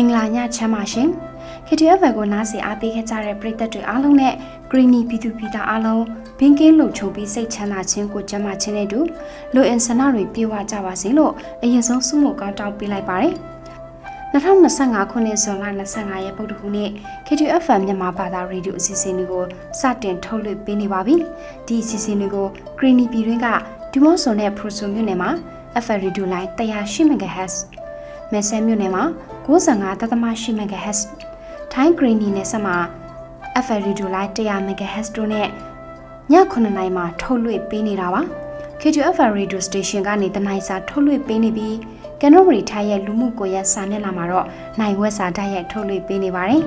မင်္ဂလာညချမ်းပါရှင် KTF ကိုနားဆင်အားပေးခဲ့ကြတဲ့ပရိသတ်တွေအားလုံးနဲ့ Greeny ပြည်သူပြည်သားအားလုံးဘင်းကင်းလို့ချုပ်ပြီးစိတ်ချမ်းသာခြင်းကိုကျမ်းမာခြင်းနဲ့တူလူအင်ဆန္ဒတွေပြေဝကြပါစေလို့အရင်ဆုံးဆုမကောင်းတောင်းပေးလိုက်ပါတယ်2025ခုနှစ်ဇွန်လ25ရက်ပုဒ်တခုနေ့ KTF မြန်မာဘာသာရေဒီယိုအစီအစဉ်တွေကိုစတင်ထုတ်လွှင့်ပေးနေပါပြီဒီအစီအစဉ်တွေကို Greeny ပြည်တွင်းကဒီမော့ဆွန်နဲ့ Proso မြို့နယ်မှာ FM Radio Line 108 MHz မဲဆဲမြို့နယ်မှာ 95.8 MHz ထိုင်း Greeny နယ်ဆက်မှာ FM Radio Line 100 MHz တို့နဲ့ည9:00နာရီမှာထုတ်လွှင့်ပေးနေတာပါ KTF Radio Station ကနေတနိုင်စာထုတ်လွှင့်ပေးနေပြီးကန်နိုရီထိုင်းရဲ့လူမှုကွန်ရက်စာမျက်နှာမှာတော့နိုင်ဝက်စာတိုက်ရိုက်ထုတ်လွှင့်ပေးနေပါတယ်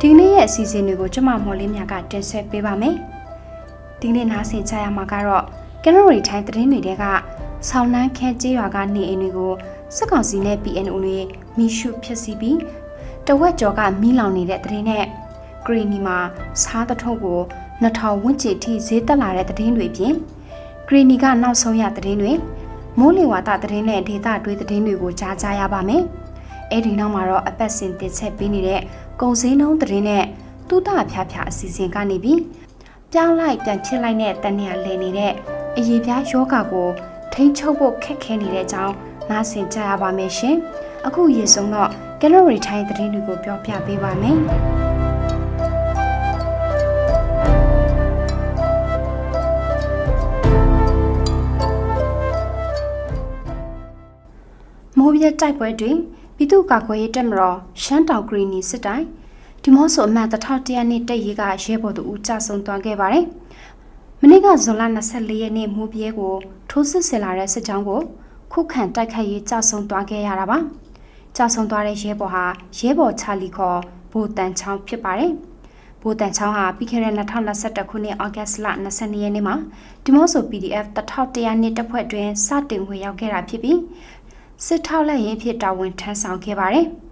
ဒီနေ့ရဲ့အစီအစဉ်တွေကိုကျွန်မမော်လေးမြကတင်ဆက်ပေးပါမယ်။ ဒီနေ့နားဆင်ကြရမှာကတော့ကနရီထိုင်းသတင်းတွေကဆောင်းနှန်းခဲကျေးရွာကနေအိမ်တွေကိုစစ်ကောင်စီနဲ့ PNO တွေမိရှုဖြစ်စီပြီးတဝက်ကျော်ကမိလောင်နေတဲ့သတင်းနဲ့ဂရီနီမှာစားတထုပ်ကို2000ဝန်းကျင်ထိဈေးတက်လာတဲ့သတင်းတွေပြင်ဂရီနီကနောက်ဆုံးရသတင်းတွေမိုးလေဝသသတင်းနဲ့ဒေတာတွေးသတင်းတွေကိုကြားကြရပါမယ်။အဲဒီနောက်မှာတော့အပတ်စဉ်တင်ဆက်ပေးနေတဲ့ကုံစင်းနှုံးသတင်းနဲ့တူတာဖျားဖျားအစီအစဉ်ကနေပြီး ပြောင်းလိုက်ပြန်ဖြစ်လိုက်တဲ့တန်ရာလည်နေတဲ့အရေးပြားယောဂကိုထိန်းချုပ်ဖို့ခက်ခဲနေတဲ့အကြောင်းနားဆင်ကြရပါမယ်ရှင်။အခုရေဆုံးတော့ကယ်လိုရီထိုင်းသတင်းတွေကိုပြောပြပေးပါမယ်။မိုးပြတိုက်ပွဲတွင်ပြည်သူ့ကာကွယ်ရေးတပ်မတော်ရှမ်းတောင်ဂရီနီစစ်တိုင်း ဒီမော့ဆိုအမှတ်1100နှစ်တက်ရေးကရဲဘော်တို့ဦးကြဆုံသွားခဲ့ပါတယ်။မနေ့ကဇွန်လ24ရက်နေ့မိုးပြဲကိုထိုးစစ်ဆင်လာတဲ့စစ်ကြောင်းကိုခုခံတိုက်ခိုက်ရေးကြဆုံသွားခဲ့ရတာပါ။ကြဆုံသွားတဲ့ရဲဘော်ဟာရဲဘော်ချာလီခေါ်ဘိုတန်ချောင်းဖြစ်ပါတယ်။ဘိုတန်ချောင်းဟာပြီးခဲ့တဲ့2021ခုနှစ်ဩဂတ်စ်လ22ရက်နေ့မှာဒီမော့ဆို PDF 1100နှစ်တပ်ဖွဲ့တွင်စတင်ဝင်ရောက်ခဲ့တာဖြစ်ပြီးစစ်ထောက်လက်ရင်ဖြစ်တာဝန်ထမ်းဆောင်ခဲ့ပါတယ်။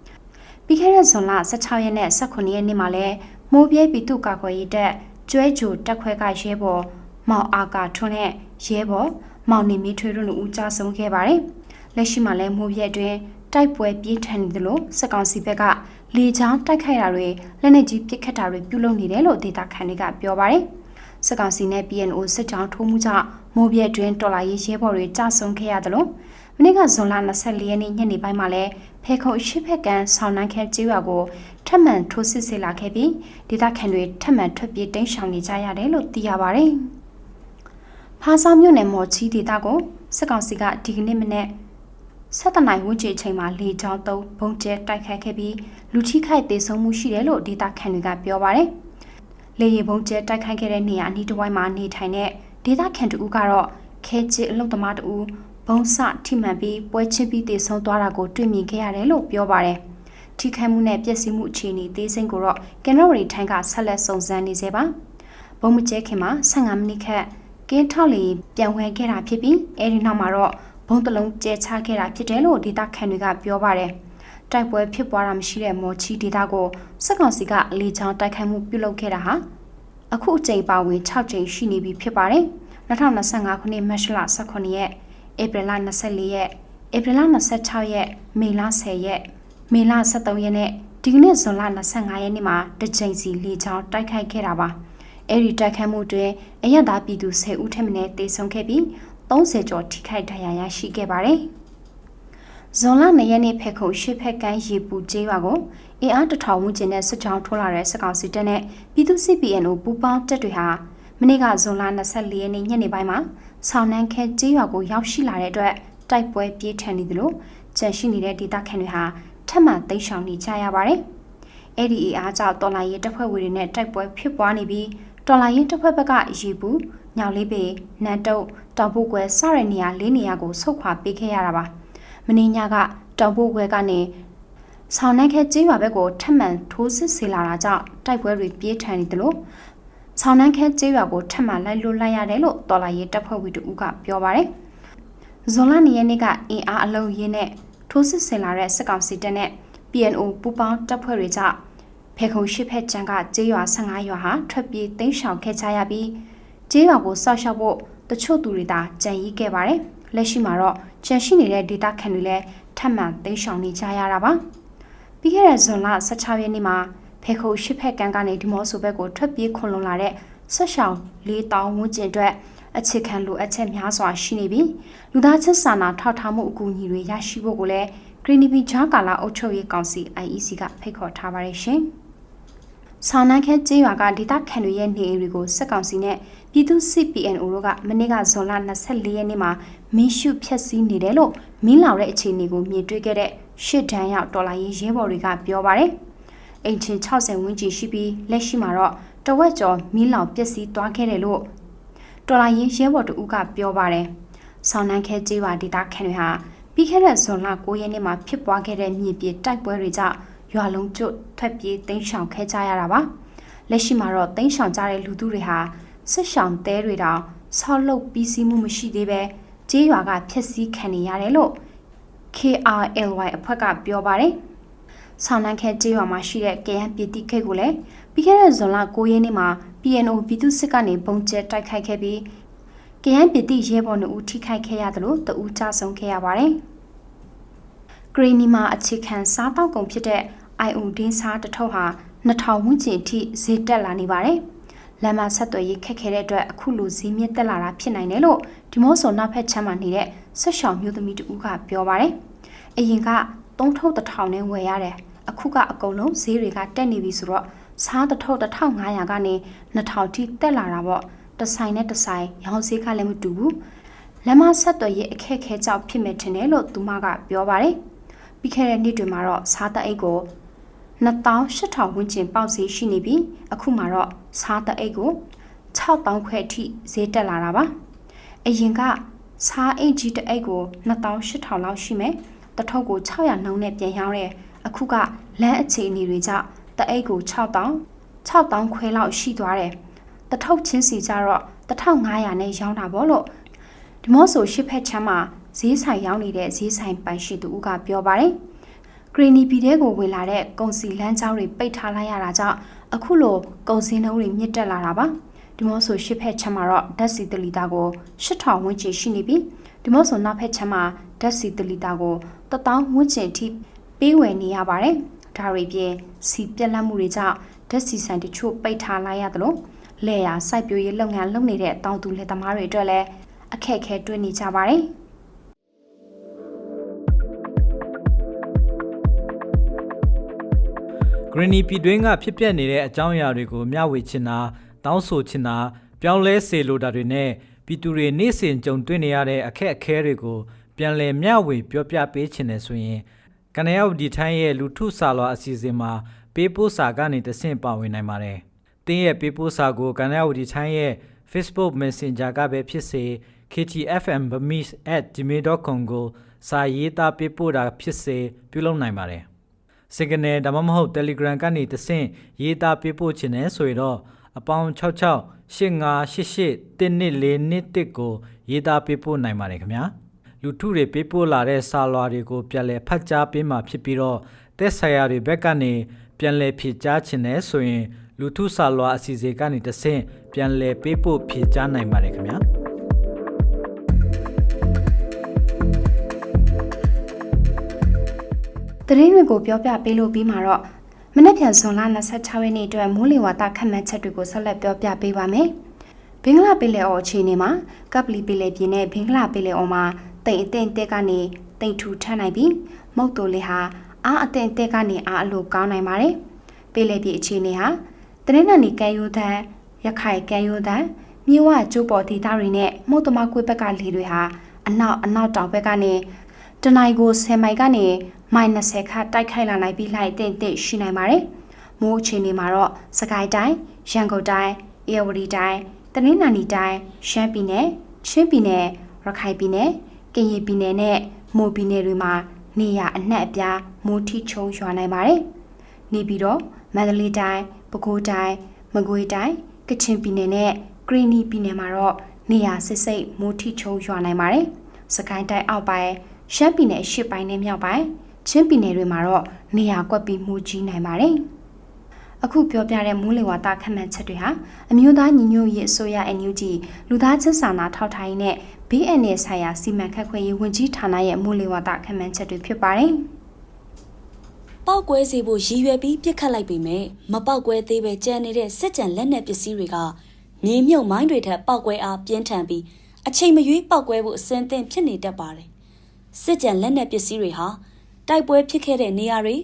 ပြီးခဲ့တဲ့ဇွန်လ16ရက်နဲ့18ရက်နေ့မှာလည်းမိုးပြဲပြည်သူ့ကာကွယ်ရေးတပ်ကျွဲကြိုတက်ခွဲကရဲဘော်မောင်အာကာထွန်းနဲ့ရဲဘော်မောင်နေမီထွေတို့လူဦးကြဆုံးခဲ့ပါတယ်။လက်ရှိမှာလည်းမိုးပြဲအတွင်းတိုက်ပွဲပြင်းထန်နေသလိုစစ်ကောင်စီဘက်ကလေကြောင်းတိုက်ခိုက်တာတွေလက်နက်ကြီးပစ်ခတ်တာတွေပြုလုပ်နေတယ်လို့ဒေတာခန်တွေကပြောပါတယ်။စစ်ကောင်စီနဲ့ PNO စစ်ကြောင်းထိုးမှုကြောင့်မိုးပြဲအတွင်းတော်လာရေးရဲဘော်တွေကြဆုံးခဲ့ရတယ်လို့မနေ့ကဇွန်လ24ရက်နေ့ညနေပိုင်းမှာလဲ ဖေခုံရှိဖက်ကန်ဆောင်းနှန်းခဲကျေးရွာကိုထပ်မံထိုးစစ်ဆင်လာခဲ့ပြီးဒေသခံတွေထပ်မံထွက်ပြေးတိမ်းရှောင်နေကြရတယ်လို့သိရပါတယ်။ဖားဆောင်မြို့နယ်မော်ချီဒေသကိုစစ်ကောင်စီကဒီကနေ့မနေ့7နိုင်ဝန်းကျင်အချိန်မှာလေကြောင်းသုံးဘုံကျဲတိုက်ခိုက်ခဲ့ပြီးလူထိခိုက်ဒေဆုံးမှုရှိတယ်လို့ဒေသခံတွေကပြောပါတယ်။လေရင်ဘုံကျဲတိုက်ခိုက်ခဲ့တဲ့နေရာအနီးတစ်ဝိုက်မှာနေထိုင်တဲ့ဒေသခံတူကတော့ခဲချစ်အလုတ်သမားတူ ဘုံစထိမှန်ပြီးပွဲချင်းပြီးတည်ဆုံသွားတာကိုတွေ့မြင်ခဲ့ရတယ်လို့ပြောပါတယ်။ထိခိုက်မှုနဲ့ပျက်စီးမှုအခြေအနေသေးစိတ်ကိုတော့ကင်နရီထိုင်းကဆက်လက်စုံစမ်းနေသေးပါ။ဘုံမကျဲခင်မှာ15မိနစ်ခန့်ကင်းထောက်လီပြန်ဝဲခဲ့တာဖြစ်ပြီးအဲဒီနောက်မှာတော့ဘုံတလုံးကျဲချခဲ့တာဖြစ်တယ်လို့ဒေတာခန်တွေကပြောပါတယ်။တိုက်ပွဲဖြစ်ပွားတာမရှိတဲ့မော်ချီဒေတာကိုစက်ကောင်စီကလေချောင်းတိုက်ခိုက်မှုပြုလုပ်ခဲ့တာဟာအခုအကြိမ်ပါဝင်6ကြိမ်ရှိနေပြီဖြစ်ပါတယ်။2025ခုနှစ်မတ်လ18ရက် ဧပြီလ24ရက်ဧပြီလ26ရက်မေလ10ရက်မေလ23ရက်နဲ့ဒီကနေ့ဇွန်လ25ရက်နေ့မှာတကြိမ်စီလေချောင်းတိုက်ခိုက်ခဲ့တာပါအဲ့ဒီတိုက်ခိုက်မှုတွင်အရသာပြည်သူ10ဦးထက်မနည်းတေဆုံးခဲ့ပြီး30ကျော်ထိခိုက်ဒဏ်ရာရရှိခဲ့ပါတယ်ဇွန်လ2ရက်နေ့ဖက်ခုံရှစ်ဖက်ကန်းရေပူကျေးရွာကိုအင်အားတထောင်ဝန်းကျင်နဲ့စစ်ကြောင်းထိုးလာတဲ့စစ်ကောင်စီတပ်နဲ့ပြည်သူစစ် PNO ပူးပေါင်းတပ်တွေဟာ မနေ့ကဇွန်လ24ရက်နေ့ညနေပိုင်းမှာဆောင်းနှန်းခဲကျေးရွာကိုရောက်ရှိလာတဲ့အတွက်တိုက်ပွဲပြေးထန်နေသလိုကြန့်ရှိနေတဲ့ဒေသခံတွေဟာထပ်မံသိမ်းရှောင်နေကြရပါတယ်။အဲ့ဒီအားကြောင့်တော်လိုင်းရဲတပ်ဖွဲ့ဝင်တွေနဲ့တိုက်ပွဲဖြစ်ပွားနေပြီးတော်လိုင်းရဲတပ်ဖွဲ့ဘက်ကရေဘူးညောင်လေးပေနန်တုတ်တောင်ပုတ်ကွယ်စတဲ့နေရာလေးနေရာကိုဆုတ်ခွာပေးခဲ့ရတာပါ။မင်းညကတောင်ပုတ်ကွယ်ကနေဆောင်းနှန်းခဲကျေးရွာဘက်ကိုထပ်မံထိုးစစ်ဆင်လာတာကြောင့်တိုက်ပွဲတွေပြေးထန်နေသလို ဆောင်းနှန်းခဲကျေးရွာကိုထပ်မံလိုက်လွတ်လိုက်ရတယ်လို့တော်လာရေးတပ်ဖွဲ့ဝင်တို့ကပြောပါတယ်။ဇွန်လ2ရက်နေ့ကအင်အားအလုံးရင်းနဲ့ထိုးစစ်ဆင်လာတဲ့စစ်ကောင်စီတပ်နဲ့ PNO ပူးပေါင်းတပ်ဖွဲ့တွေကြောင့်ဖေခုံရှိဖက်ကျန်ကကျေးရွာ15ရွာဟာထွက်ပြေးတိမ်းရှောင်ခဲ့ကြရပြီးကျေးရွာကိုစောက်ရှောက်ဖို့တချို့သူတွေသာကြံရည်ခဲ့ပါတယ်။လက်ရှိမှာတော့ကြံရှိနေတဲ့ဒေတာခန်တွေလည်းထပ်မံသိမ်းရှောင်နေကြရတာပါ။ပြီးခဲ့တဲ့ဇွန်လ16ရက်နေ့မှာ ဖေခုရှိဖက်ကန်ကနေဒီမော့ဆိုဘက်ကိုထွက်ပြေးခွန်လုံလာတဲ့ဆက်ရှောင်၄တောင်ဝန်းကျင်အတွက်အခြေခံလိုအပ်ချက်များစွာရှိနေပြီးလူသားချင်းစာနာထောက်ထားမှုအကူအညီတွေရရှိဖို့ကိုလည်း Greenpeace ဂျာကာလာအုပ်ချုပ်ရေးကောင်စီ IEC ကဖိတ်ခေါ်ထားပါတယ်ရှင်။ဆောင်းနှန်းခဲကျေးရွာကဒေသခံတွေရဲ့နေအိမ်တွေကိုစက်ကောင်စီနဲ့ပြည်သူ CPNO တို့ကမနေ့ကဇွန်လ24ရက်နေ့မှာမင်းရှုဖျက်ဆီးနေတယ်လို့မင်းလောင်တဲ့အခြေအနေကိုမြင်တွေ့ခဲ့တဲ့ရှစ်တန်းရောက်ဒေါ်လာရေးရဲဘော်တွေကပြောပါတယ်။ အိမ်ချင်း60ဝန်းကျင်ရှိပြီးလက်ရှိမှာတော့တဝက်ကျော်မင်းလောင်ပျက်စီးသွားခဲ့တယ်လို့ဒေါ်လာရေးရဲဘော်တို့ကပြောပါတယ်။ဆောင်းနှန်းခဲကျေးရွာဒေသခံတွေဟာပြီးခဲ့တဲ့ဇွန်လ9ရက်နေ့မှာဖြစ်ပွားခဲ့တဲ့မြေပြတိုက်ပွဲတွေကြောင့်ရွာလုံးကျွတ်ထွက်ပြေးတိမ်းရှောင်ခဲ့ကြရတာပါလက်ရှိမှာတော့တိမ်းရှောင်ကြတဲ့လူသူတွေဟာစစ်ရှောင်တဲတွေတောင်ဆောက်လုပ်ပြီးစီးမှုမရှိသေးပဲကျေးရွာကဖျက်ဆီးခံနေရတယ်လို့ KRLY အဖွဲ့ကပြောပါတယ် ဆောင်းနှန်းခဲကျေးရွာမှာရှိတဲ့ကရန်ပြည်တိခိတ်ကိုလည်းပြီးခဲ့တဲ့ဇွန်လ9ရက်နေ့မှာ PNO ပြည်သူစစ်ကနေပုံကျဲတိုက်ခိုက်ခဲ့ပြီးကရန်ပြည်တိရဲဘော်တို့ဦးထိခိုက်ခဲ့ရတယ်လို့တဦးကြဆုံးခဲ့ရပါတယ်။ဂရီနီမှာအခြေခံစားတောက်ကုန်ဖြစ်တဲ့ IOD စားတစ်ထုပ်ဟာ2000ဝန်းကျင်အထိဈေးတက်လာနေပါတယ်။လမ်းမဆက်သွယ်ရေးခက်ခဲတဲ့အတွက်အခုလိုဈေးမြင့်တက်လာတာဖြစ်နိုင်တယ်လို့ဒီမော့ဆိုနောက်ဖက်ချမ်းမှာနေတဲ့ဆက်ရှောင်မျိုးသမီးတူကပြောပါတယ်။အရင်က3ထုပ်1000နဲ့ဝယ်ရတယ်။ အခုကအကုန်လုံးဈေးတွေကတက်နေပြီဆိုတော့စားတစ်ထုပ်1500ကနေ2000ထိတက်လာတာပေါ့။တဆိုင်နဲ့တဆိုင်ရောင်းဈေးကလည်းမတူဘူး။လမ်းမဆက်သွယ်ရေးအခက်ခဲကြောင့်ဖြစ်မဲ့ထင်တယ်လို့သူမကပြောပါတယ်။ပြီးခဲ့တဲ့နှစ်တွေမှာတော့စားတအိတ်ကို2800ဝန်းကျင်ပေါက်ဈေးရှိနေပြီးအခုမှတော့စားတအိတ်ကို6000ခွဲအထိဈေးတက်လာတာပါအရင်ကစားအိတ်ကြီးတအိတ်ကို2800လောက်ရှိမယ်တထုပ်ကို600နှုန်းနဲ့ပြန်ရောင်းတယ် အခုကလမ်းအခြေအနေတွေကြောင့်တအိတ်ကို6000 6000ခွဲလောက်ရှိသွားတယ်တထုပ်ချင်းစီကြတော့1500နဲ့ရောင်းတာပေါ့လို့ဒီမော့ဆိုရှစ်ဖက်ချမ်းမှာဈေးဆိုင်ရောင်းနေတဲ့ဈေးဆိုင်ပိုင်ရှိသူကပြောပါတယ်ဂရီနီပြည်တဲကိုဝင်လာတဲ့ကုန်စီလမ်းကြောင်းတွေပိတ်ထားလိုက်ရတာကြောင့်အခုလိုကုန်စည်နှုန်းတွေမြင့်တက်လာတာပါဒီမော့ဆိုရှစ်ဖက်ချမ်းမှာတော့ဓာတ်စီတလီတာကို8000ဝန်းကျင်ရှိနေပြီးဒီမော့ဆိုနောက်ဖက်ချမ်းမှာဓာတ်စီတလီတာကို1000ဝန်းကျင်ထိ ပေးဝယ်နေရပါတယ်ဒါတွေပြင်စီပြက်လက်မှုတွေကြောင့်ဓာတ်စီဆိုင်တချို့ပိတ်ထားလိုက်ရတယ်လို့လဲရစိုက်ပျိုးရေးလုပ်ငန်းလုပ်နေတဲ့တောင်သူလယ်သမားတွေအတွက်လည်းအခက်အခဲတွေ့နေကြပါတယ် Greeny ပြည်တွင်းကဖြစ်ပျက်နေတဲ့အကြောင်းအရာတွေကိုမျှဝေချင်တာတောင်းဆိုချင်တာပြောင်းလဲစေလိုတာတွေနဲ့ပြည်သူတွေနေ့စဉ်ကြုံတွေ့နေရတဲ့အခက်အခဲတွေကိုပြန်လည်မျှဝေပြောပြပေးချင်တယ်ဆိုရင် ကနေရောက်ဒီထိုင်းရဲ့လူထုစာလွာအစီအစဉ်မှာပေးပို့စာကနေတဆင့်ပါဝင်နိုင်ပါတယ်။တင်းရဲ့ပေးပို့စာကိုကနေရောက်ဒီထိုင်းရဲ့ Facebook Messenger ကပဲဖြစ်စေ ktfmbamis@gmail.com ကိုစာရေးသားပေးပို့တာဖြစ်စေပြုလုပ်နိုင်ပါတယ်။ Signal ဒါမှမဟုတ် Telegram ကနေတဆင့်ရေးသားပေးပို့ခြင်းနဲ့ဆိုရင်တော့အပေါင်း66 8588 1241ကိုရေးသားပေးပို့နိုင်ပါတယ်ခင်ဗျာ လူထုတွေပေးပို့လာတဲ့စာလွှာတွေကိုပြန်လည်ဖတ်ကြားပေးမှာဖြစ်ပြီးတော့တက်ဆိုင်ရာတွေဘက်ကနေပြန်လည်ဖြည့်ကြားခြင်းနဲ့ဆိုရင်လူထုစာလွှာအစီအစဉ်ကနေတဆင့်ပြန်လည်ပေးပို့ဖြည့်ကြားနိုင်ပါတယ်ခင်ဗျာသတင်းတွေကိုပြောပြပေးလို့ပြီးမှာတော့မနေ့ပြန်ဇွန်လ26ရက်နေ့အတွက်မိုးလေဝသခန့်မှန်းချက်တွေကိုဆက်လက်ပြောပြပေးပါမယ်။ဘင်္ဂလားပင်လယ်အော်အခြေအနေမှာကပ်ပလီပင်လယ်ပြင်နဲ့ဘင်္ဂလားပင်လယ်အော်မှာ တိမ်အထင်တက်ကနေတိမ်ထူထပ်နိုင်ပြီးမုတ်တိုလေဟာအားအထင်တက်ကနေအားအလိုကောင်းနိုင်ပါတယ်။ပင်လယ်ပြင်အခြေအနေဟာတနင်္လာနေ့ကဲရိုးတန်းရခိုင်ကဲရိုးတန်းမြေဝကျိုးပေါ်ဒေသတွေနဲ့မုတ်တမကွေးဘက်ကလေတွေဟာအနောက်အနောက်တောင်ဘက်ကနေတနိုင်ကို10မိုင်ကနေမိုင်20ခန့်တိုက်ခိုက်လာနိုင်ပြီးလိုက်တင့်တင့်ရှိနိုင်ပါတယ်။မိုးအခြေအနေမှာတော့စကိုင်းတိုင်း၊ရန်ကုန်တိုင်း၊အေရဝတီတိုင်း၊တနင်္သာရီတိုင်း၊ရှမ်းပြည်နယ်၊ချင်းပြည်နယ်၊ရခိုင်ပြည်နယ်၊ ကရင်ပြည်နယ်နဲ့မွန်ပြည်နယ်တွေမှာနေရအနှက်အပြားမိုးထိချုံရွာနိုင်ပါတယ်။နေပြီးတော့မန္တလေးတိုင်း၊ပဲခူးတိုင်း၊မကွေးတိုင်း၊ကချင်ပြည်နယ်နဲ့ကရင်နီပြည်နယ်မှာတော့နေရစစ်စိတ်မိုးထိချုံရွာနိုင်ပါတယ်။စကိုင်းတိုင်းအောက်ပိုင်းရှမ်းပြည်နယ်ရှစ်ပိုင်းနဲ့မြောက်ပိုင်းချင်းပြည်နယ်တွေမှာတော့နေရာကွက်ပြီးမှုကြီးနိုင်ပါတယ်။အခုပြောပြတဲ့မိုးလေဝသခန့်မှန်းချက်တွေဟာအမျိုးသားညီညွတ်ရေးအစိုးရ NUG လူသားချင်းစာနာထောက်ထားရေးနဲ့ BNN ဆိုင်ရာစီမံခန့်ခွဲရေးဝန်ကြီးဌာနရဲ့မိုးလေဝသခန့်မှန်းချက်တွေဖြစ်ပါတယ်။ပောက်ကွဲစေဖို့ရည်ရွယ်ပြီးပြစ်ခတ်လိုက်ပေမဲ့မပောက်ကွဲသေးပဲကြံနေတဲ့စစ်ကြံလက်နက်ပစ္စည်းတွေကမြေမြုပ်မိုင်းတွေထက်ပောက်ကွဲအားပြင်းထန်ပြီးအချိန်မရွေးပောက်ကွဲဖို့အစင်သင့်ဖြစ်နေတတ်ပါတယ်။စစ်ကြံလက်နက်ပစ္စည်းတွေဟာတိုက်ပွဲဖြစ်ခဲ့တဲ့နေရာတွေ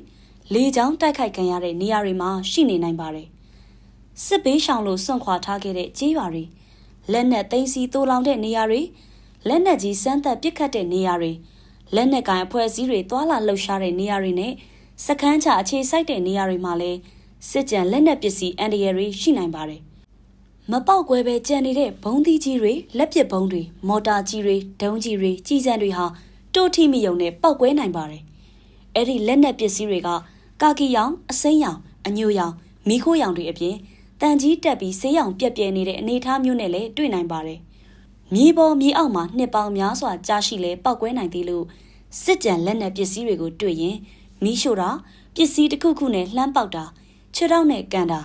လေကြောင်းတိုက်ခိုက်ခံရတဲ့နေရာတွေမှာရှိနေနိုင်ပါတယ်။စစ်ဘေးရှောင်လို့စွန့်ခွာထားခဲ့တဲ့ကြေးရွာတွေလက်နက်သိမ်းစီတိုးလောင်တဲ့နေရာတွေ လက်နက်ကြီးစမ်းသပ်ပစ်ခတ်တဲ့နေရာတွေလက်နက်ကိုင်အဖွဲ့အစည်းတွေတွာလာလှုပ်ရှားတဲ့နေရာတွေနဲ့စခန်းချအခြေစိုက်တဲ့နေရာတွေမှာလည်းစစ်ကြံလက်နက်ပစ္စည်းအန်ဒီရယ်တွေရှိနိုင်ပါတယ်။မပေါက်ကွဲပဲကြံနေတဲ့ဘုံသီးကြီးတွေလက်ပစ်ဘုံတွေမော်တာကြီးတွေဒုံးကြီးတွေကြီးစံတွေဟာတိုးထီမီယုံနဲ့ပောက်ကွဲနိုင်ပါတယ်။အဲ့ဒီလက်နက်ပစ္စည်းတွေကကာကီရောင်အစိမ်းရောင်အညိုရောင်မီခိုးရောင်တွေအပြင်တန်ကြီးတက်ပြီးဆေးရောင်ပြက်ပြဲနေတဲ့အနေအထားမျိုးနဲ့လည်းတွေ့နိုင်ပါတယ်။ မြေပေါ်မြေအောက်မှာနှစ်ပေါင်းများစွာကြာရှိလဲပောက်ကွဲနိုင်သေးလို့စစ်ကြံလက်နက်ပစ္စည်းတွေကိုတွေ့ရင်မီးရှို့တာပစ္စည်းတစ်ခုခုနဲ့လှမ်းပေါက်တာခြေထောက်နဲ့ကန်တာ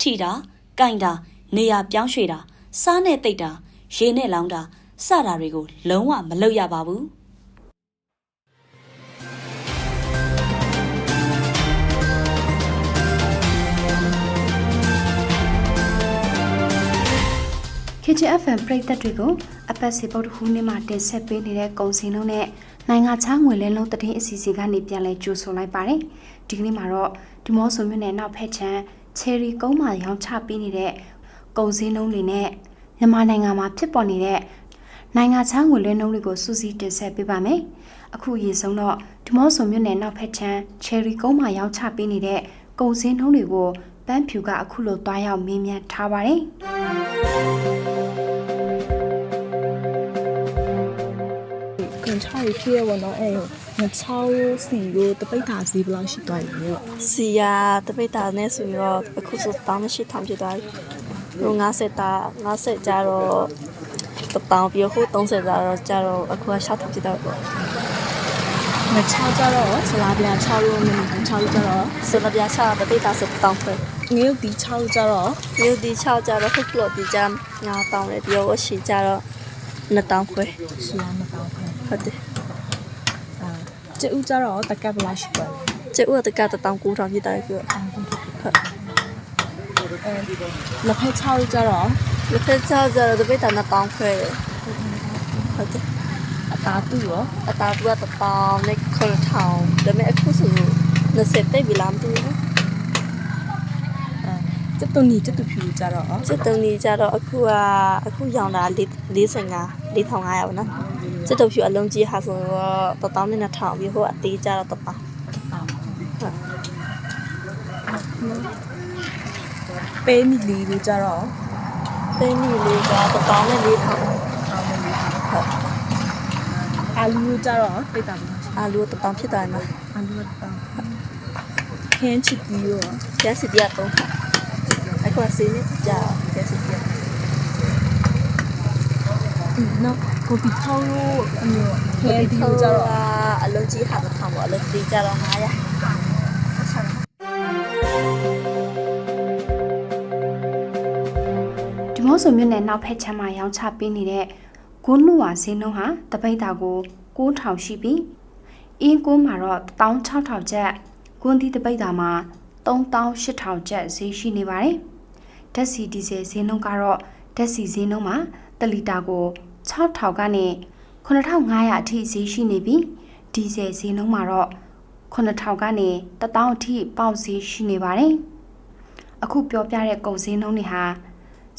ထိတာကင်တာနေရာပြောင်းရွှေ့တာစားနဲ့တိတ်တာရေနဲ့လောင်းတာစတာတွေကိုလုံးဝမလုပ်ရပါဘူး KGFM ပရိသတ်တွေကိုအပတ်စီပုတ်တခုနေ့မှာတင်ဆက်ပေးနေတဲ့ကုံစင်လုံးနဲ့နိုင်ငံခြားငွေလဲလုံးသတင်းအစီအစီကနေပြန်လဲကြိုဆိုလိုက်ပါတယ်။ဒီကနေ့မှာတော့ဒီမော့ဆိုမြို့နယ်နောက်ဖက်ချမ်းချယ်ရီကုန်းမှာရောင်းချပေးနေတဲ့ကုံစင်လုံးတွေနဲ့မြန်မာနိုင်ငံမှာဖြစ်ပေါ်နေတဲ့နိုင်ငံခြားငွေလဲနှုန်းတွေကိုစူးစီးတင်ဆက်ပေးပါမယ်။အခုရေဆုံးတော့ဒီမော့ဆိုမြို့နယ်နောက်ဖက်ချမ်းချယ်ရီကုန်းမှာရောင်းချပေးနေတဲ့ကုံစင်နှုန်းတွေကိုပန်းဖြူကအခုလိုတွားရောက်မေးမြန်းထားပါတယ်။ ချောက်ဖြစ်ရပါတော့အဲ့ငချောက်စီကိုတပိတ်တာစီဘယ်လောက်ရှိသွားပြီလဲစီယာတပိတ်တာနဲ့ဆိုရင်တော့အခုဆိုတောင်းမရှိထောင်ဖြစ်သွားပြီဟို90တာ90ကျတော့တပေါင်းပြီးဟို30ကျတော့ကျတော့အခုက6ထောင်ဖြစ်သွားပြီပေါ့ငချောက်ကြတော့ဆလာပြာ6လို့မင်းငချောက်ကြတော့စနပြာချတပိတ်တာဆိုတောင်းခွဲငရုတ်ဒီ6ကြတော့မြို့ဒီ6ကျတော့ဟုတ်လို့ဒီကြငါတောင်းတယ်ပြီးတော့ရှိကျတော့2တောင်းခွဲရှီယာမကောင်းဘူး ဟုတ်တယ်အာကျဥကြတော့တကက်ဘယ်လောက်ရှိသွားလဲကျဦးတကတတောင်း9ထောင်ဖြစ်သွားပြီပြောအဲလက်ဖက်6ကြတော့လက်ဖက်6ကျတော့တပိတ်တာ2တောင်းခွဲဟုတ်တယ်အသားတူရောအတားတူကတပေါင်းနဲ့9ထောင်ဒါပေမဲ့အခုဆို20တိတ်ပြီလားမသိဘူးအဲကျတုန်နီကျတုဖြူကြတော့စစ်တုံးကြီးကြတော့အခုကအခုရောင်တာ45 4500ပေါ့နော် စစ်တုံးဖြူအလုံးကြီးဟာဆိုတော့12000ပြီးဟိုအသေးကြတော့1ပေါင်းပေးမီလီကိုကြတော့သိန်းကြီးလေးက1ပေါင်းနဲ့4000အောင်းမလီဟုတ်အာလူကိုကြတော့ပိတ်တာဘယ်လောက်ရှိအာလူ1ပေါင်းဖြစ်သွားတယ်နော်အာလူကတောင်းခင်းချစ်တီရောကျက်စစ်ပြ3000အခုကစီးနေကြကျက်စ စ်ပြနော်ကိုပီထောင်းလို့အမျိုးခဲဒီကိုကြတော့အလုံးကြီးဟာ1000ပေါ့အလုံးကြီးကြတော့900ဒီမော့ဆိုမြို့နယ်နောက်ဖက်ချမ်းမှာရောင်းချပေးနေတဲ့ဂုဏ်နုဝါဈေးနှုန်းဟာတပိတ်တာကို9000ရှိပြီးအင်းကုန်းမှာတော့16000ကျပ်ဂွန်ဒီတပိတ်တာမှာ38000ကျပ်ဈေးရှိနေပါတယ်ဓာတ်ဆီဒီဇယ်ဈေးနှုန်းကတော့ဓာတ်ဆီဈေးနှုန်းမှာ1လီတာကို 6000ကနေ9500အထိဈေးရှိနေပြီးဒီဇယ်ဈေးနှုန်းမှာတော့9000ကနေ1000အထိပေါက်ဈေးရှိနေပါတယ်အခုပြောပြတဲ့ကုန်ဈေးနှုန်းတွေဟာ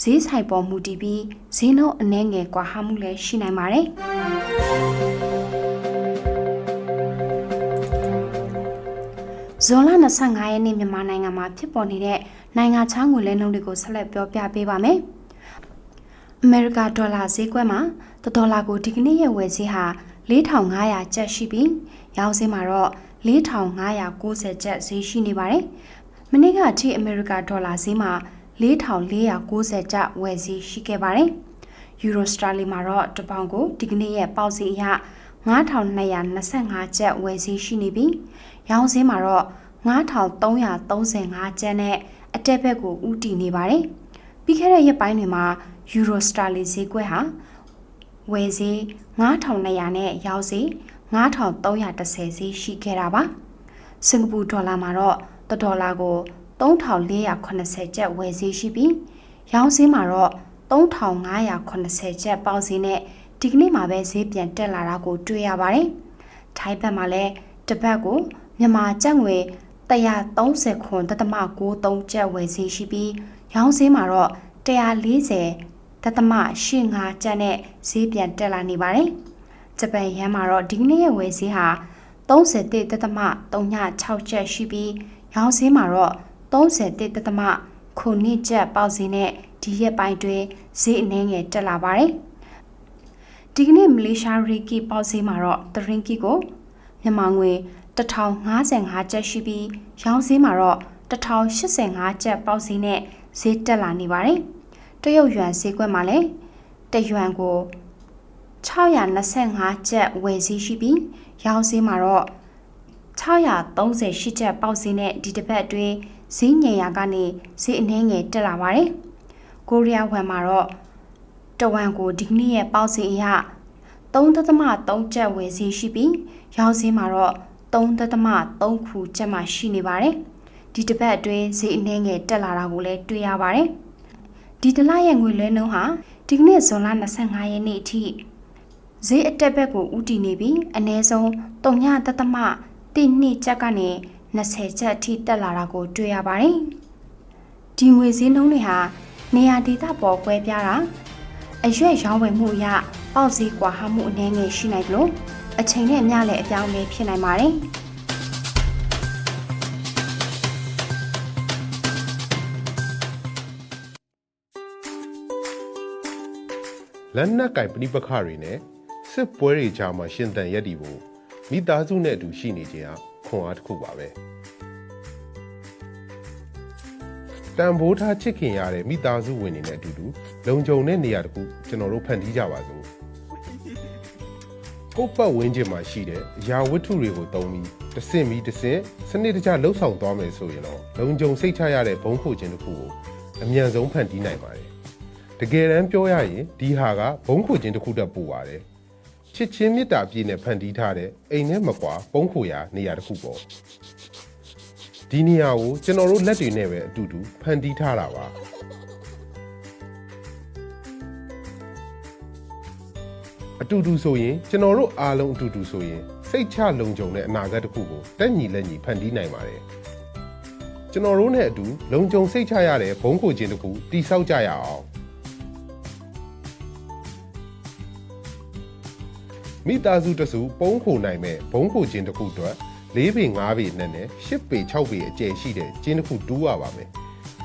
ဈေးဆိုင်ပေါ်မူတည်ပြီးဈေးနှုန်းအနည်းငယ်ကွာဟမှုလည်းရှိနိုင်ပါတယ်။ဇွန်လ25ရက်နေ့မြန်မာနိုင်ငံမှာဖြစ်ပေါ်နေတဲ့နိုင်ငံခြားငွေလဲနှုန်းတွေကိုဆက်လက်ပြောပြပေးပါမယ်။ အမေရိကဒေါ်လာဈေးကွက်မှာတစ်ဒေါ်လာကိုဒီကနေ့ရဲ့ဝယ်ဈေးဟာ4500ကျပ်ရှိပြီးရောင်းဈေးမှာတော့4590ကျပ်ဈေးရှိနေပါတယ်။မနေ့ကအထိအမေရိကဒေါ်လာဈေးမှာ4490ကျပ်ဝယ်ဈေးရှိခဲ့ပါတယ်။ Euro Sterling မှာတော့တစ်ပေါင်ကိုဒီကနေ့ရဲ့ပေါက်ဈေးအရ9225ကျပ်ဝယ်ဈေးရှိနေပြီးရောင်းဈေးမှာတော့9335ကျပ်နဲ့အတက်ဘက်ကိုဥတီနေပါတယ်။ပြီးခဲ့တဲ့ရက်ပိုင်းတွေမှာ Eurostar လေးဈေးကွက်ဟာဝယ်ဈေး9200နဲ့ရောင်းဈေး9310ဈေးရှိခဲ့တာပါ။စင်ကာပူဒေါ်လာမှာတော့တစ်ဒေါ်လာကို3480ကျပ်ဝယ်ဈေးရှိပြီးရောင်းဈေးမှာတော့3580ကျပ်ပေါက်ဈေးနဲ့ဒီကနေ့မှာပဲဈေးပြန်တက်လာတာကိုတွေ့ရပါတယ်။ထိုင်းဘက်မှာလည်းတစ်ပတ်ကိုမြန်မာကျပ်ငွေ130ခွန်တသမ63ကျပ်ဝယ်ဈေးရှိပြီးရောင်းဈေးမှာတော့140 တသမ85ကျပ်နဲ့ဈေးပြန်တက်လာနေပါတယ်။ဂျပန်ယန်မှာတော့ဒီကနေ့ရဲ့ဝယ်ဈေးဟာ31တသမ36ကျပ်ရှိပြီးရောင်းဈေးမှာတော့31တသမခုနှစ်ကျပ်ပေါက်ဈေးနဲ့ဒီရက်ပိုင်းတွင်ဈေးအနှဲငယ်တက်လာပါတယ်။ဒီကနေ့မလေးရှားရီကီပေါက်ဈေးမှာတော့တရင်ကီကိုမြန်မာငွေ1055ကျပ်ရှိပြီးရောင်းဈေးမှာတော့1085ကျပ်ပေါက်ဈေးနဲ့ဈေးတက်လာနေပါတယ်။ တရုတ်ယွမ်ဈေးကွက်မှာလည်းတယွမ်ကို625ကျပ်ဝယ်ဈေးရှိပြီးရောင်းဈေးမှာတော့638ကျပ်ပေါက်ဈေးနဲ့ဒီတစ်ပတ်အတွင်းဈေးငယ်ရာကနေဈေးအနှဲငယ်တက်လာပါတယ်။ကိုရီးယားဝမ်မှာတော့တဝမ်ကိုဒီကနေ့ရဲ့ပေါက်ဈေးအရ3.3ကျပ်ဝယ်ဈေးရှိပြီးရောင်းဈေးမှာတော့3.3ခုကျပ်မှရှိနေပါတယ်။ဒီတစ်ပတ်အတွင်းဈေးအနှဲငယ်တက်လာတာကိုလည်းတွေ့ရပါတယ်။ ဒီတလရဲ့ငွေလဲနှုန်းဟာဒီကနေ့ဇွန်လ25ရက်နေ့အထိဈေးအတက်ဘက်ကိုဥတီနေပြီးအနည်းဆုံး3.3 1နှစ်ကျပ်ကနေ20ကျပ်အထိတက်လာတာကိုတွေ့ရပါတယ်။ဒီငွေဈေးနှုန်းတွေဟာနေရာဒေသပေါ်ကွဲပြားတာအရွက်ရောင်းဝယ်မှုအရပေါက်ဈေးကွာဟမှုအနည်းငယ်ရှိနိုင်တယ်လို့အချိန်နဲ့အမျှလည်းအပြောင်းအလဲဖြစ်နိုင်ပါတယ်။ လက်နက်ကင်ပဋိပက္ခတွေနဲ့စစ်ပွဲတွေကြားမှာရှင်သန်ရက်တည်ဖို့မိသားစုနဲ့အတူရှိနေခြင်းဟာခွန်အားတစ်ခုပါပဲတန်ဖိုးထားချစ်ခင်ရတဲ့မိသားစုဝင်တွေနဲ့အတူတူလုံခြုံတဲ့နေရာတစ်ခုကျွန်တော်တို့ဖန်တီးကြပါစို့ကိုယ့်ပတ်ဝန်းကျင်မှာရှိတဲ့အရာဝတ္ထုတွေကိုသုံးပြီးတစ်စင့်ပြီးတစ်စင့်စနစ်တကျလှုပ်ဆောင်သွားမယ်ဆိုရင်တော့လုံခြုံစိတ်ချရတဲ့ဘုံခိုခြင်းတစ်ခုကိုအမြန်ဆုံးဖန်တီးနိုင်ပါတယ် တကယ်တမ်းပြောရရင်ဒီဟာကဘုံခိုခြင်းတစ်ခုတည်းပို့ပါတယ်ချစ်ချင်းမေတ္တာပြည့်နဲ့ဖန်တီးထားတဲ့အိမ်နဲ့မကွာဘုံခိုရာနေရာတစ်ခုပေါ့ဒီနေရာကိုကျွန်တော်တို့လက်တွေနဲ့ပဲအတူတူဖန်တီးထားတာပါအတူတူဆိုရင်ကျွန်တော်တို့အားလုံးအတူတူဆိုရင်စိတ်ချလုံခြုံတဲ့အနာဂတ်တစ်ခုကိုတက်ညီလက်ညီဖန်တီးနိုင်ပါတယ်ကျွန်တော်တို့နဲ့အတူလုံခြုံစိတ်ချရတဲ့ဘုံခိုခြင်းတစ်ခုတည်ဆောက်ကြရအောင် မိသားစုတစုပုံးခိုနိုင်မဲ့ဘုံခိုခြင်းတစ်ခုအတွက်၄ပေ၅ပေနဲ့နဲ့၈ပေ၆ပေအကျယ်ရှိတဲ့ကျင်းတစ်ခုတူးရပါမယ်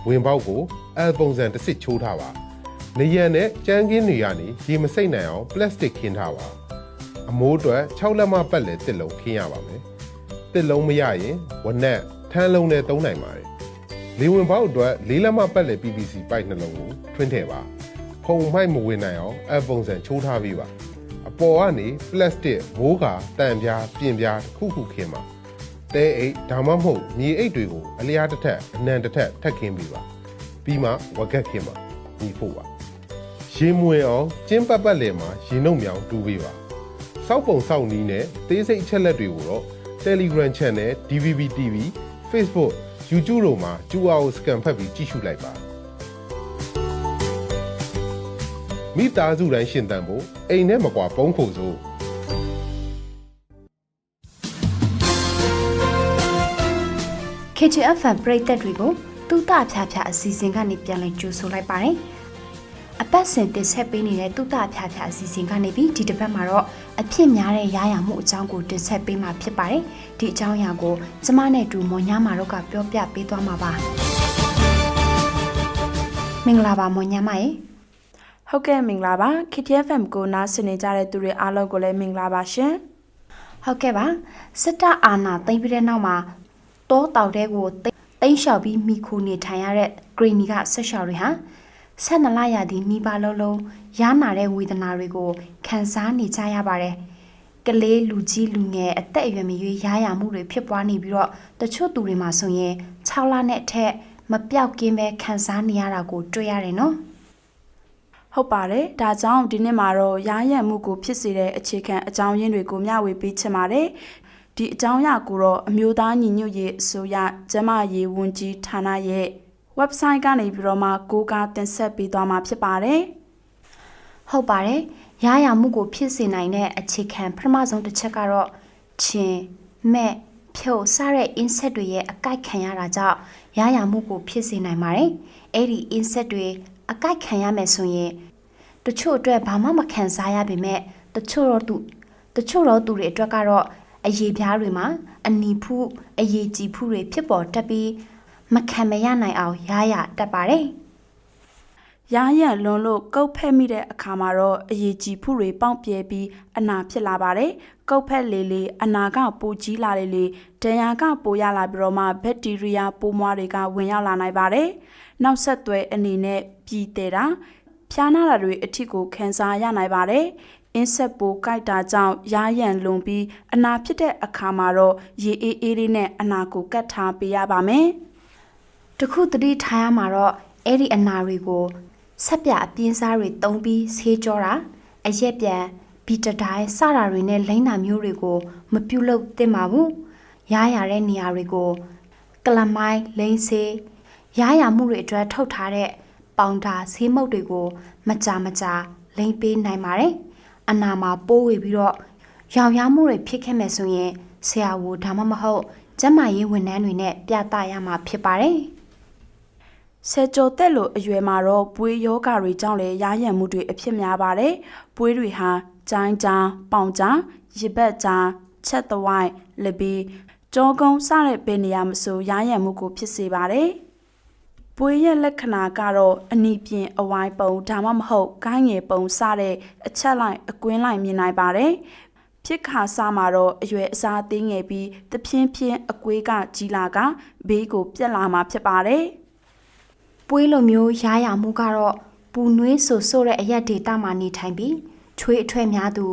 ဝင်ပေါက်ကိုအယ်ပုံစံတစ်စစ်ချိုးထားပါနေရံနဲ့ကြမ်းကင်းတွေကနေရေမစိမ့်နိုင်အောင်ပလတ်စတစ်ခင်းထားပါအမိုးအတွက်6လက်မပတ်လည်တစ်လုံးခင်းရပါမယ်တစ်လုံးမရရင်ဝနက်ထန်းလုံးနဲ့သုံးနိုင်ပါတယ်လေဝင်ပေါက်အတွက်လေးလက်မပတ်လည် PVC ပိုက်နှလုံးကိုထွင်းထည့်ပါဖုံမိုက်မဝင်နိုင်အောင်အယ်ပုံစံချိုးထားပေးပါအ ပေါ်ကနေပလတ်စတစ်မိုးကာတံပြားပြင်ပြားတစ်ခုခုခင်းပါတဲအိတ်ဒါမှမဟုတ်မြေအိတ်တွေကိုအလျားတစ်ထက်အနံတစ်ထက်ထပ်ခင်းပေးပါပြီးမှဝက်ကက်ခင်းပါညီဖို့ပါရေမွေအောင်ကျင်းပတ်ပတ်လည်မှာရေနှုတ်မြောင်တူးပေးပါစောက်ပုံစောက်နီးနဲ့သေးစိတ်အချက်လက်တွေကိုတော့ Telegram Channel DVB TV Facebook YouTube တို့မှာကျူအားကိုစကန်ဖတ်ပြီးကြည့်ရှုလိုက်ပါ မိသားစုတိုင်းရှင်သန်ဖို့အိမ်နဲ့မကွာပုံးခိုစို့ KTFM ပရိသတ်တွေကိုတူတာဖြာဖြာအစီအစဉ်ကနေပြန်လည်ကြိုဆိုလိုက်ပါတယ်။အပတ်စဉ်တင်ဆက်ပေးနေတဲ့တူတာဖြာဖြာအစီအစဉ်ကနေပြီးဒီတစ်ပတ်မှာတော့အဖြစ်များတဲ့ရရမှုအကြောင်းကိုတင်ဆက်ပေးမှာဖြစ်ပါတယ်။ဒီအကြောင်းအရာကိုကျမနဲ့တူမွန်ညာမာတို့ကပြောပြပေးသွားမှာပါ။မင်္ဂလာပါမွန်ညာမာရေ ဟုတ်ကဲ့မင်္ဂလာပါ KTFM ကိုနားဆင်နေကြတဲ့သူတွေအားလုံးကိုလည်းမင်္ဂလာပါရှင်။ဟုတ်ကဲ့ပါစစ်တပ်အာဏာသိမ်းပြီးတဲ့နောက်မှာတောတောက်တဲ့ကိုတိတ်တိတ်လျှောက်ပြီးမိခိုနေထိုင်ရတဲ့ဂရီနီကဆက်လျှောက်တွေဟာဆက်နလရာသီနှီးပါလုံးလုံးရနာတဲ့ဝေဒနာတွေကိုခံစားနေကြရပါတယ်။ကလေးလူကြီးလူငယ်အသက်အရွယ်မရွေးရရမှုတွေဖြစ်ပွားနေပြီးတော့တချို့သူတွေမှာဆိုရင်6လနဲ့အထက်မပြောက်ကင်းပဲခံစားနေရတာကိုတွေ့ရတယ်နော် ဟုတ်ပါတယ်ဒါကြောင့်ဒီနေ့မှာတော့ရားရံမှုကိုဖြစ်စေတဲ့အခြေခံအကြောင်းရင်းတွေကိုမျှဝေပေးချင်ပါတယ်ဒီအကြောင်းအရာကိုတော့အမျိုးသားညီညွတ်ရေးအစိုးရကျန်းမရေးဝန်ကြီးဌာနရဲ့ website ကနေပြီးတော့မှကိုးကားတင်ဆက်ပေးသွားမှာဖြစ်ပါတယ်ဟုတ်ပါတယ်ရရမှုကိုဖြစ်စေနိုင်တဲ့အခြေခံပထမဆုံးတစ်ချက်ကတော့ချင်းမဲ့ဖြုတ်စတဲ့ insect တွေရဲ့အကိုက်ခံရတာကြောင့်ရရမှုကိုဖြစ်စေနိုင်ပါတယ်အဲ့ဒီ insect တွေ အကိုက်ခံရမယ်ဆိုရင်တချို့အတွက်ဘာမှမခံစားရပေမဲ့တချို့တော့သူတချို့တော့သူတွေအတွက်ကတော့အရေပြားတွေမှာအနီဖုအရေကြည်ဖုတွေဖြစ်ပေါ်တက်ပြီးမခံမရနိုင်အောင်ရရတက်ပါတယ်ရားရံလွန်လို့ကုတ်ဖက်မိတဲ့အခါမှာတော့အရေးကြီးဖုတွေပေါင့်ပြဲပြီးအနာဖြစ်လာပါတယ်။ကုတ်ဖက်လေလေအနာကပိုကြီးလာလေလေဒဏ်ရာကပိုရလာပြီးတော့မှဘက်တီးရီးယားပိုးမွားတွေကဝင်ရောက်လာနိုင်ပါတယ်။ နောက်ဆက်တွဲအနေနဲ့ပြည်တဲ့တာဖျားနာတာတွေအထစ်ကိုခံစားရနိုင်ပါတယ်။အင်းဆက်ပိုးကြိုက်တာကြောင့်ရားရံလွန်ပြီးအနာဖြစ်တဲ့အခါမှာတော့ရေအေးအေးလေးနဲ့အနာကိုကတ်ထားပေးရပါမယ်။တခုတတိထားရမှာတော့အဲ့ဒီအနာတွေကိုဆက်ပြအပြင်းစားတွေတုံးပြီးဆေးကြောတာအရက်ပြန်ဘီတတိုင်းစတာတွေနဲ့လိမ့်တာမျိုးတွေကိုမပြုတ်လို့သင့်ပါဘူးရရတဲ့နေရာတွေကိုကလမိုင်းလိမ့်ဆေး ရရမှုတွေအတွက်ထုတ်ထားတဲ့ပေါင်တာဆေးမုတ်တွေကိုမကြာမကြာလိမ့်ပေးနိုင်ပါတယ်အနာမှာပိုးဝေပြီးတော့ရောင်ရမှုတွေဖြစ်ခဲ့မယ်ဆိုရင်ဆရာဝန်ဒါမှမဟုတ်ကျန်းမာရေးဝန်ထမ်းတွေနဲ့ပြသရမှာဖြစ်ပါတယ်ဆယ်ကျော်သက်လို့အရွယ်မှာတော့ပွေးယောဂတွေကြောင့်လည်းရားရံမှုတွေအဖြစ်များပါတယ်။ပွေးတွေဟာကျိုင်းကြား၊ပေါင်ကြား၊ရစ်ဘက်ကြား၊ချက်သဝိုက်၊လက်ပြီးကြောကုန်းစတဲ့ဘယ်နေရာမဆိုရားရံမှုကိုဖြစ်စေပါတယ်။ ပွေးရဲ့လက္ခဏာကတော့အနီပြင်အဝိုင်းပုံဒါမှမဟုတ်ဂိုင်းငယ်ပုံစတဲ့အချက်လိုက်အကွင်းလိုက်မြင်နိုင်ပါတယ်။ဖြစ်ခါစားမှာတော့အရွယ်အစားသေးငယ်ပြီးတဖြင်းဖြင်းအကွေးကကြီးလာကဘေးကိုပြက်လာမှာဖြစ်ပါတယ်။ပွေးလိုမျိုးရားရမှုကတော့ပူနွေးဆူဆို့တဲ့အရက်ဒေတာမှာနေထိုင်ပြီးချွေးအထွဲများသူ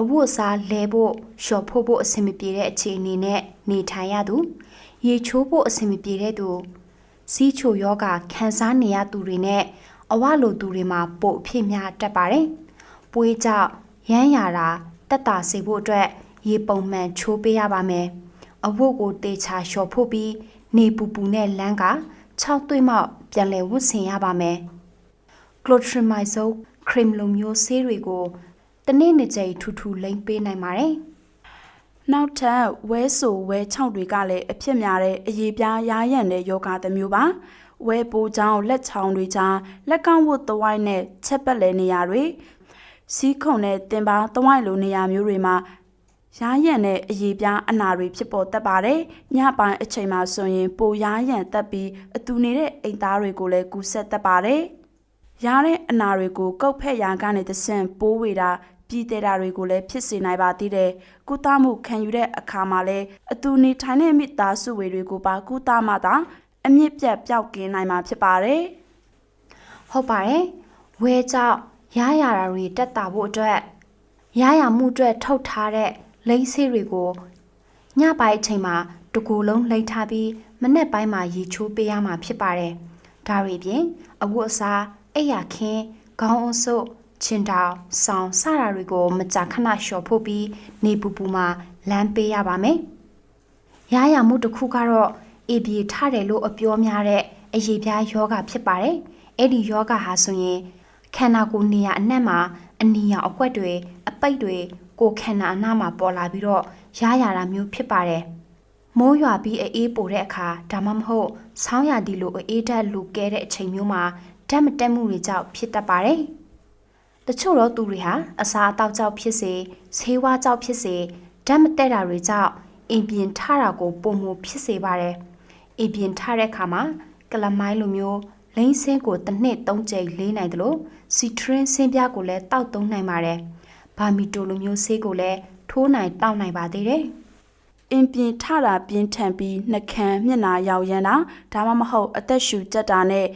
အဝတ်အစားလဲဖို့လျှော်ဖို့ဖို့အဆင်မပြေတဲ့အခြေအနေနဲ့နေထိုင်ရသူ ရေချိုးဖို့အဆင်မပြေတဲ့သူ စီးချိုယောဂခံစားနေရသူတွေနဲ့အဝလိုသူတွေမှာပို့အဖြစ်များတက်ပါတယ်။ပွေးကြောင့်ရမ်းရတာတက်တာစေဖို့အတွက်ရေပုံမှန်ချိုးပေးရပါမယ်။အဝတ်ကိုတေချာလျှော်ဖို့ပြီးနေပူပူနဲ့လန်းက6သွေးမောက်ပြန်လည်ဝတ်ဆင်ရပါမယ်။ Clotrimazole cream လိုမျိုးဆေးတွေကိုတနေ့နှစ်ကြိမ်ထူထူလိမ့်ပေးနိုင်ပါတယ်။ နောက်ထပ်ဝဲဆိုဝဲချောင်းတွေကလည်းအဖြစ်များတဲ့အရေးပြားရားရံတဲ့ယောဂတစ်မျိုးပါဝဲပိုးချောင်းလက်ချောင်းတွေကြားလက်ကောင်းဝတ်သဝိုင်းနဲ့ချက်ပတ်လဲနေရာတွေစီးခုံနဲ့တင်ပါသဝိုင်းလိုနေရာမျိုးတွေမှာရားရံတဲ့အရေးပြားအနာတွေဖြစ်ပေါ်တတ်ပါတယ်ညပိုင်းအချိန်မှာဆိုရင်ပိုရားရံတက်ပြီးအတူနေတဲ့အိမ်သားတွေကိုလည်းကူးဆက်တတ်ပါတယ်ရတဲ့အနာတွေကိုကုတ်ဖက်ရာကနေတဆင့်ပိုးဝေတာ ပြည်သေးတာတွေကိုလည်းဖြစ်စေနိုင်ပါသေးတယ်။ကုသမှုခံယူတဲ့အခါမှာလည်းအတူနေထိုင်တဲ့မိသားစုဝင်တွေကိုပါကုသမှသာအမြင့်ပြတ်ပျောက်ကင်းနိုင်မှာဖြစ်ပါတယ်။ဟုတ်ပါတယ်။ဝဲကြောင့်ရရတာတွေတက်တာဖို့အတွက်ရရမှုအတွက်ထုတ်ထားတဲ့လိမ့်ဆေးတွေကိုညပိုင်းအချိန်မှာတကူလုံးလိမ့်ထားပြီးမနေ့ပိုင်းမှာရေချိုးပေးရမှာဖြစ်ပါတယ်။ဒါတွေပြင်အဝတ်အစားအိပ်ယာခင်းခေါင်းအုံးစုပ် ချင်တောင်ဆောင်းစတာတွေကိုမကြာခဏလျှော်ဖို့ပြီးနေပူပူမှာလမ်းပေးရပါမယ်။ရရမှုတစ်ခုကတော့အေပြေထတယ်လို့အပြောများတဲ့အရေးပြားယောဂဖြစ်ပါတယ်။အဲ့ဒီယောဂဟာဆိုရင်ခန္ဓာကိုယ်နေရာအနှံ့မှာအနီရောင်အကွက်တွေအပိတ်တွေကိုယ်ခန္ဓာအနားမှာပေါ်လာပြီးတော့ရရတာမျိုးဖြစ်ပါတယ်။မိုးရွာပြီးအေးပိုတဲ့အခါဒါမှမဟုတ်ဆောင်းရာသီလိုအေးဓာတ်လူကဲတဲ့အချိန်မျိုးမှာဓာတ်မတက်မှုတွေကြောင့်ဖြစ်တတ်ပါတယ်။ တချို့တော့သူတွေဟာအစာအသောက်ကြောင့်ဖြစ်စေဆေးဝါးကြောင့်ဖြစ်စေဓာတ်မတက်တာတွေကြောင့်အိမ်ပြင်ထတာကိုပုံမဖြစ်စေပါတယ်။အိမ်ပြင်ထတဲ့အခါမှာကလမိုင်းလိုမျိုးလိမ့်ဆင်းကိုတစ်နှစ်သုံးကြိမ်လေးနိုင်တယ်လို့စီထရင်ဆင်းပြားကိုလည်းတောက်သုံးနိုင်ပါတယ်။ဘာမီတိုလိုမျိုးဆေးကိုလည်းထိုးနိုင်တောက်နိုင်ပါသေးတယ်။အင်ပြင်ထတာပြင်းထန်ပြီးနှကန်းမျက်နာရောက်ရမ်းတာဒါမှမဟုတ်အသက်ရှူကြက်တာနဲ့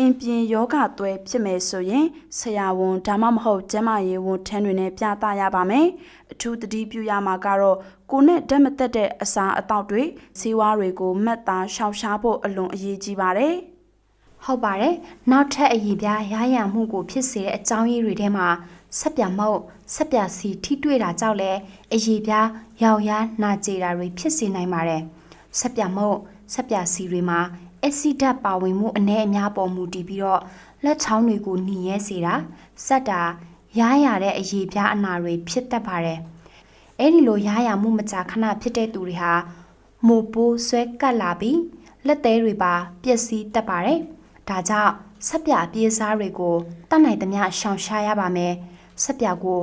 အင်ပြင်ယောဂသွဲဖြစ်မယ်ဆိုရင်ဆရာဝန်ဒါမှမဟုတ်ကျန်းမာရေးဝန်ထမ်းတွေနဲ့ပြသရပါမယ်အထူးသတိပြုရမှာကတော့ကိုယ်နဲ့ဓာတ်မသက်တဲ့အစာအသောက်တွေဆေးဝါးတွေကိုမှတ်သားရှောင်ရှားဖို့အလွန်အရေးကြီးပါတယ်ဟုတ်ပါတယ်နောက်ထပ်အရေးပြားရရမှုကိုဖြစ်စေတဲ့အကြောင်းရင်းတွေထဲမှာဆက်ပြမုတ်ဆက်ပြစီထိတွေ့တာကြောင့်လည်းအရေးပြားရောင်ရမ်းနာကျင်တာတွေဖြစ်စေနိုင်ပါတယ်ဆက်ပြမုတ်ဆက်ပြစီတွေမှာ အက်ဆီဓာတ်ပါဝင်မှုအနည်းအများပေါ်မူတည်ပြီးတော့လက်ချောင်းတွေကိုหนีရဲစေတာဆက်တာရရတဲ့အရေးပြားအနာတွေဖြစ်တတ်ပါတယ်အဲ့ဒီလိုရရမှုမကြာခဏဖြစ်တဲ့သူတွေဟာမိုပိုးဆွဲကတ်လာပြီးလက်သေးတွေပါပျက်စီးတတ်ပါတယ်ဒါကြောင့်ဆက်ပြပြေးစားတွေကိုတတ်နိုင်သမျှရှောင်ရှားရပါမယ်ဆက်ပြကို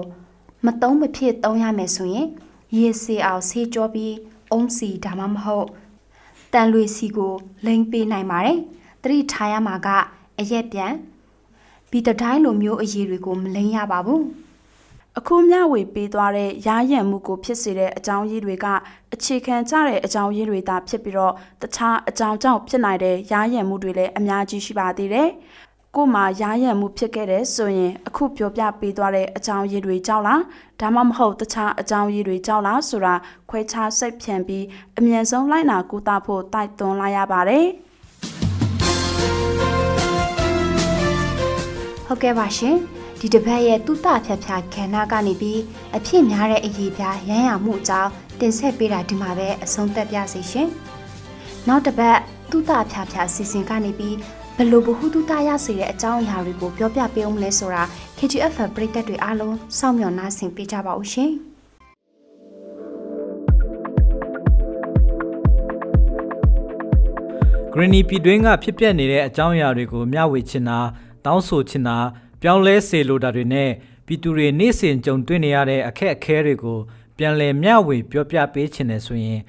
မတုံးမဖြစ်တုံးရမယ်ဆိုရင်ရေစီအောင်ဆေးကြောပြီးအုံးစီဒါမှမဟုတ်တ န်လွေစီကိုလိမ့်ပေးနိုင်ပါတယ်တတိထားရမှာကအရက်ပြန်ဘီတတိုင်းလိုမျိုးအရေးတွေကိုမလိမ့်ရပါဘူးအခုမျှဝေပေးသွားတဲ့ရားရံမှုကိုဖြစ်စေတဲ့အကြောင်းရင်းတွေကအခြေခံကျတဲ့အကြောင်းရင်းတွေသာဖြစ်ပြီးတော့တခြားအကြောင်းကြောင့်ဖြစ်နိုင်တဲ့ရားရံမှုတွေလည်းအများကြီးရှိပါသေးတယ်။ ကို့မှာရားရံမှုဖြစ်ခဲ့တဲ့ဆိုရင်အခုပြောပြပေးသွားတဲ့အကြောင်းရင်းတွေကြောင့်လားဒါမှမဟုတ်တခြားအကြောင်းရင်းတွေကြောင့်လားဆိုတာခွဲခြားစိတ်ဖြန်ပြီးအမြန်ဆုံးလိုက်နာကူတာဖို့တိုက်တွန်းလိုက်ရပါတယ်။ဟုတ်ကဲ့ပါရှင်ဒီတစ်ပတ်ရဲ့တုတဖြတ်ဖြာခန္ဓာကနေပြီးအဖြစ်များတဲ့အရေးပြားရမ်းရမှုအကြောင်းတင်ဆက်ပေးတာဒီမှာပဲအဆုံးသတ်ပြစီရှင်နောက်တစ်ပတ်တုတဖြာဖြာစီစဉ်ကနေပြီး ဘယ်လိုဘ ഹു တုတရစေတဲ့အကြောင်းအရာတွေကိုပြောပြပေးအောင်လဲဆိုတာ KGF ပရိသတ်တွေအားလုံးစောင့်မျှော်နားဆင်ပေးကြပါဦးရှင်ဂရနီပြည်တွင်းကဖြစ်ပျက်နေတဲ့အကြောင်းအရာတွေကိုမျှဝေချင်တာတောင်းဆိုချင်တာပြောင်းလဲစေလိုတာတွေနဲ့ပြည်သူတွေနေ့စဉ်ကြုံတွေ့နေရတဲ့အခက်အခဲတွေကိုပြန်လည်မျှဝေပြောပြပေးချင်တယ်ဆိုရင်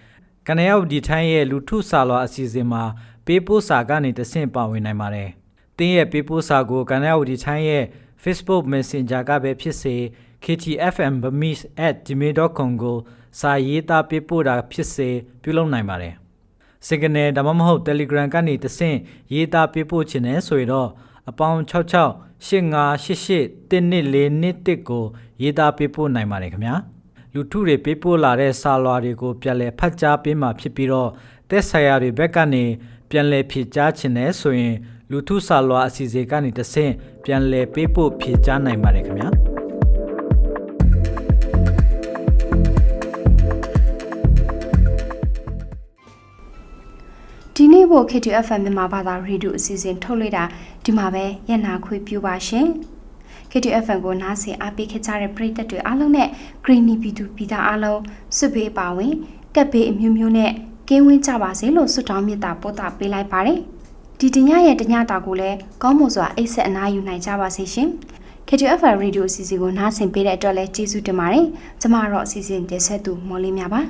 ကနေရောက်ဒီထိုင်းရဲ့လူထုစာလွာအစီအစဉ်မှာ ပေးပို့စာကနေတဆင့်ပါဝင်နိုင်ပါတယ်။တင်းရဲ့ပေးပို့စာကိုကနေရောက်ဒီထိုင်းရဲ့ Facebook Messenger ကပဲဖြစ်စေ ktfmbamis@gmail.com ကိုစာရေးသားပေးပို့တာဖြစ်စေပြုလုပ်နိုင်ပါတယ်။ Signal ဒါမှမဟုတ် Telegram ကနေတဆင့်ရေးသားပေးပို့ခြင်းနဲ့ဆိုရင်တော့အပေါင်း66 8588 1241ကိုရေးသားပေးပို့နိုင်ပါတယ်ခင်ဗျာလူထုတွေပေးပို့လာတဲ့စာလွာတွေကိုပြန်လည်ဖတ်ကြားပေးမှာဖြစ်ပြီးတော့သက်ဆိုင်ရာတွေဘက်ကနေ ပြန်လည်ဖြည့်ကြားခြင်းနဲ့ဆိုရင်လူထုစာလွာအစီအစဉ်ကနေတဆင့်ပြန်လည်ပေးပို့ဖြည့်ကြားနိုင်ပါတယ်ခင်ဗျာဒီနေ့ဖို့ KTFM မြန်မာဘာသာရေဒီယိုအစီအစဉ်ထုတ်လွှင့်တာဒီမှာပဲညနာခွေပြုပါရှင် KTFM ကိုနားဆင်အားပေးခဲ့ကြတဲ့ပရိသတ်တွေအားလုံးနဲ့ Greeny ပြည်သူပြည်သားအားလုံးစွဘေးပါဝင်ကပ်ဘေးအမျိုးမျိုးနဲ့ ကင်းဝန်းကြပါစေလို့ဆုတောင်းမေတ္တာပို့တာပေးလိုက်ပါတယ်ဒီတညရဲ့တညတာကိုလည်းကောင်းမွန်စွာအိတ်ဆက်အနားယူနိုင်ကြပါစေရှင် KTFM Radio အစီအစဉ်ကိုနားဆင်ပေးတဲ့အတွက်လည်းကျေးဇူးတင်ပါတယ်ကျမတော့အစီအစဉ်တင်ဆက်သူမော်လေးများပါ